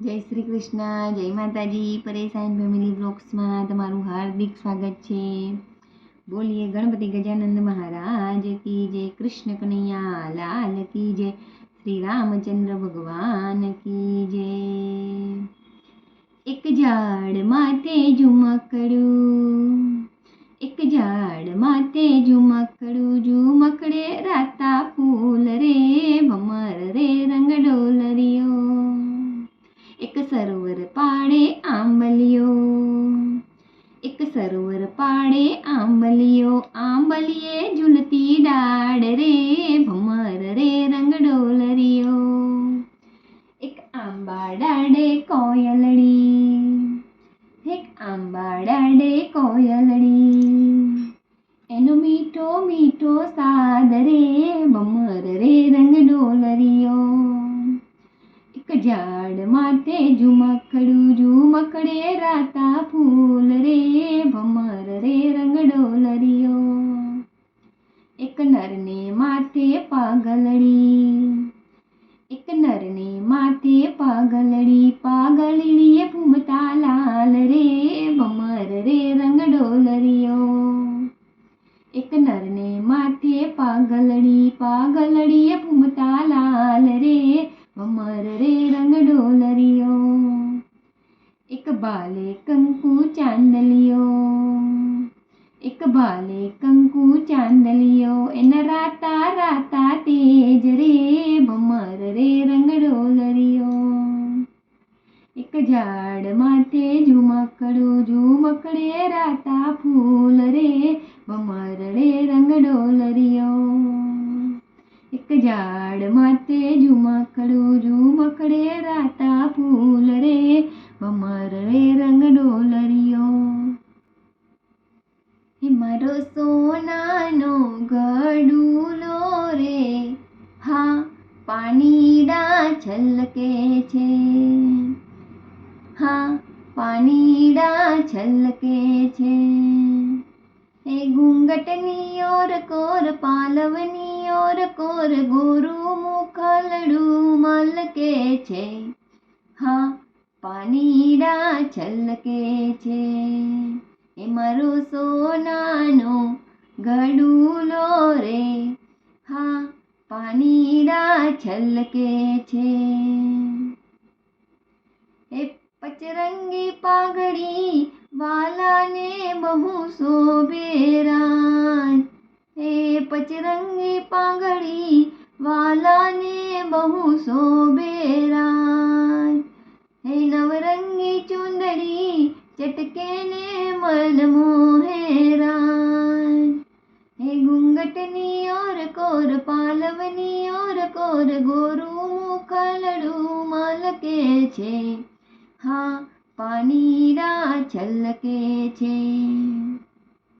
જય શ્રી કૃષ્ણ, જય માતાજી. પરેશાન ફેમિલી બ્લોગ્સમાં તમારું હાર્દિક સ્વાગત છે. બોલીએ ગણપતિ ગજાનંદ મહારાજ કી જય કૃષ્ણ કનૈયા, લાલ કી જય શ્રી રામચંદ્ર ભગવાન કી જય. એક ઝાડ માથે ઝુમકડું, એક ઝાડ માથે ઝુમકડે સરોવર પાડે આંબલિયો. એક સરોવર પાડે આંબલિયો આંબલીએ ઝૂલતી ડાળ રે, ભમર રે રંગ ડોલરિયો. એક આંબા ડાડે કોયલડી, એક આંબા ડાડે કોયલડી. ઝાડ માટે ઝુમકડું ઝુમકડે રાતા ફૂલ રે ભમર રે રંગડો લરિયો. એક નરને માથે પાગલડી, એક નરને માથે પાગલડી, પાગલડીએ ફૂમતા લાલ રે ભમર રે રંગડો લરિયો. એક નરને માથે પાગલડી, પાગલડીએ ફૂમતા લાલ રે ભમર રે બાલે કંકુ ચાંદલિયો એક બાલે કંકુ ચાંદલિયો એના રાતા રાતા તેજ રે ભમર રે રંગ ડોલરિયો એક ઝાડ માથે ઝુમકડું ઝુમકડે રાતા ફૂલ રે ભમર રે રંગ ડોલરિયો એક ઝાડ માથે ઝુમકડું ઝુમકડે રાતા હે મારો સોનાનો ગડુલો રે હા પાણીડા છલકે છે હા પાણીડા છલકે છે એ ઘૂંઘટની ઓર કોર પાલવની ઓર કોર ગોરુ મુખલડું મલકે છે હા પાણીડા છલકે છે એ મારો સોનાનો ગડુલો રે. હા પાણીડા છલકે છે. એ પચરંગી પાઘડી વાલાને બહુ શોભેરાન એ પચરંગી પાઘડી વાલાને બહુ શોભેરાન હે નવરંગી ચુંદડી ચટકે ને મન મોહે રાજ હે ઘૂંઘટની ઓર કોર, પાલવની ઓર કોર, ગોરું મુખલડું મલકે છે. હા, પાનીરા છલકે છે.